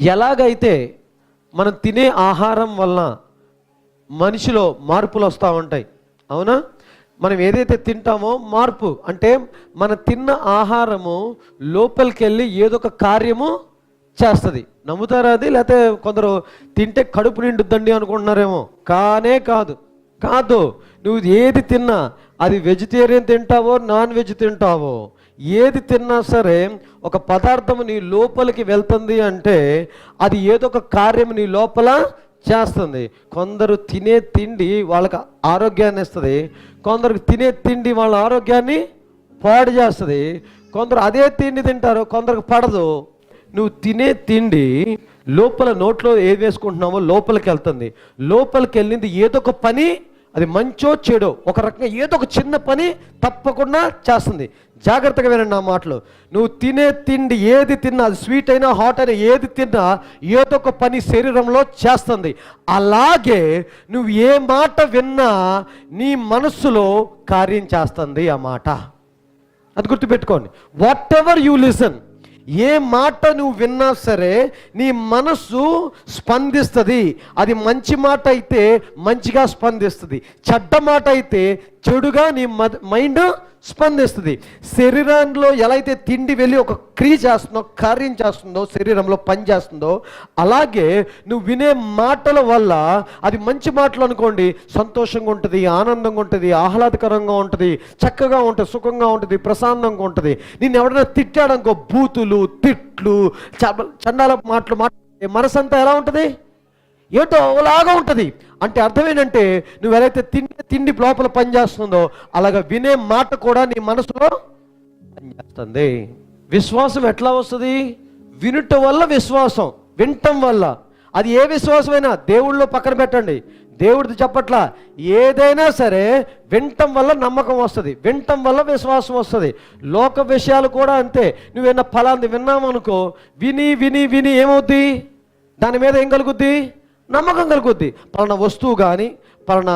ఎలాగైతే మనం తినే ఆహారం వలన మనిషిలో మార్పులు వస్తూ ఉంటాయి. అవునా? మనం ఏదైతే తింటామో మార్పు అంటే మన తిన్న ఆహారము లోపలికి వెళ్ళి ఏదో ఒక కార్యము చేస్తుంది. నమ్ముతారా అది? లేకపోతే కొందరు తింటే కడుపు నిండుద్దండి అనుకుంటున్నారేమో. కానే కాదు. కాదు. నువ్వు ఏది తిన్నా అది వెజిటేరియన్ తింటావో నాన్ వెజ్ తింటావో ఏది తిన్నా సరే ఒక పదార్థం నీ లోపలికి వెళ్తుంది అంటే అది ఏదో ఒక కార్యం నీ లోపల చేస్తుంది. కొందరు తినే తిండి వాళ్ళకి ఆరోగ్యాన్ని ఇస్తుంది. కొందరు తినే తిండి వాళ్ళ ఆరోగ్యాన్ని పాడు చేస్తుంది. కొందరు అదే తిండి తింటారు కొందరికి పడదు. నువ్వు తినే తిండి లోపల నోట్లో ఏది వేసుకుంటున్నావో లోపలికి వెళ్తుంది. లోపలికి వెళ్ళింది ఏదో ఒక పని అది మంచో చెడో ఒక రకంగా ఏదో ఒక చిన్న పని తప్పకుండా చేస్తుంది. జాగ్రత్తగా వినండి నా మాటలు. నువ్వు తినే తిండి ఏది తిన్నా అది స్వీట్ అయినా హాట్ అయినా ఏది తిన్నా ఏదో ఒక పని శరీరంలో చేస్తుంది. అలాగే నువ్వు ఏ మాట విన్నా నీ మనస్సులో కార్యం చేస్తుంది ఆ మాట. అది గుర్తుపెట్టుకోండి. వాట్ ఎవర్ యూ లిసన్ ఏ మాట నువ్వు విన్నా సరే నీ మనస్సు స్పందిస్తుంది. అది మంచి మాట అయితే మంచిగా స్పందిస్తుంది. చెడ్డ మాట అయితే చెడుగా నీ మైండ్ స్పందిస్తుంది. శరీరంలో ఎలా అయితే తిండి వెళ్ళి ఒక క్రియ చేస్తుందో కార్యం చేస్తుందో శరీరంలో పని చేస్తుందో అలాగే నువ్వు వినే మాటల వల్ల అది మంచి మాటలు అనుకోండి సంతోషంగా ఉంటుంది ఆనందంగా ఉంటుంది ఆహ్లాదకరంగా ఉంటుంది చక్కగా ఉంటుంది సుఖంగా ఉంటుంది ప్రశాంతంగా ఉంటుంది. నేను ఎవడైనా తిట్టాడనుకో బూతులు తిట్లు చండాల మాటలు మాట్లాడే మనసంతా ఎలా ఉంటుంది? ఏటో ఒకలాగా ఉంటుంది. అంటే అర్థం ఏంటంటే నువ్వు ఎలాగైతే తిండి తిండి లోపల పనిచేస్తుందో అలాగ వినే మాట కూడా నీ మనసులో పనిచేస్తుంది విశ్వాసం ఎట్లా వస్తుంది? వినుట వల్ల విశ్వాసం వినటం వల్ల. అది ఏ విశ్వాసమైనా దేవుళ్ళో పక్కన పెట్టండి. దేవుడిది చెప్పట్లా ఏదైనా సరే వినటం వల్ల నమ్మకం వస్తుంది వినటం వల్ల విశ్వాసం వస్తుంది. లోక విషయాలు కూడా అంతే. నువ్వేనా ఫలాంది విన్నామనుకో విని విని విని ఏమవుద్ది? దాని మీద ఏం కలుగుద్ది? నమ్మకం కలుగుద్ది. పలానా వస్తువు కానీ పలానా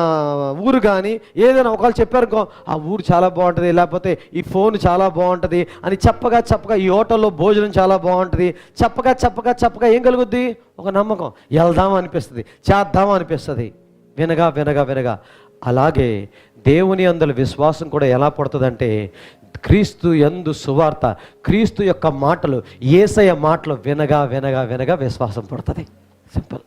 ఊరు కానీ ఏదైనా ఒకళ్ళు చెప్పారనుకో ఆ ఊరు చాలా బాగుంటుంది లేకపోతే ఈ ఫోన్ చాలా బాగుంటుంది అని చెప్పగా చెప్పగా ఈ హోటల్లో భోజనం చాలా బాగుంటుంది. చెప్పగా చెప్పగా చెప్పగా ఏం కలుగుద్ది? ఒక నమ్మకం. వెళ్దాం అనిపిస్తుంది. చేద్దాం అనిపిస్తుంది. వినగా వినగా వినగా. అలాగే దేవుని అందులో విశ్వాసం కూడా ఎలా పడుతుందంటే క్రీస్తు ఎందు సువార్త క్రీస్తు యొక్క మాటలు ఏసయ మాటలు వినగా వినగా వినగా విశ్వాసం పడుతుంది. సింపుల్.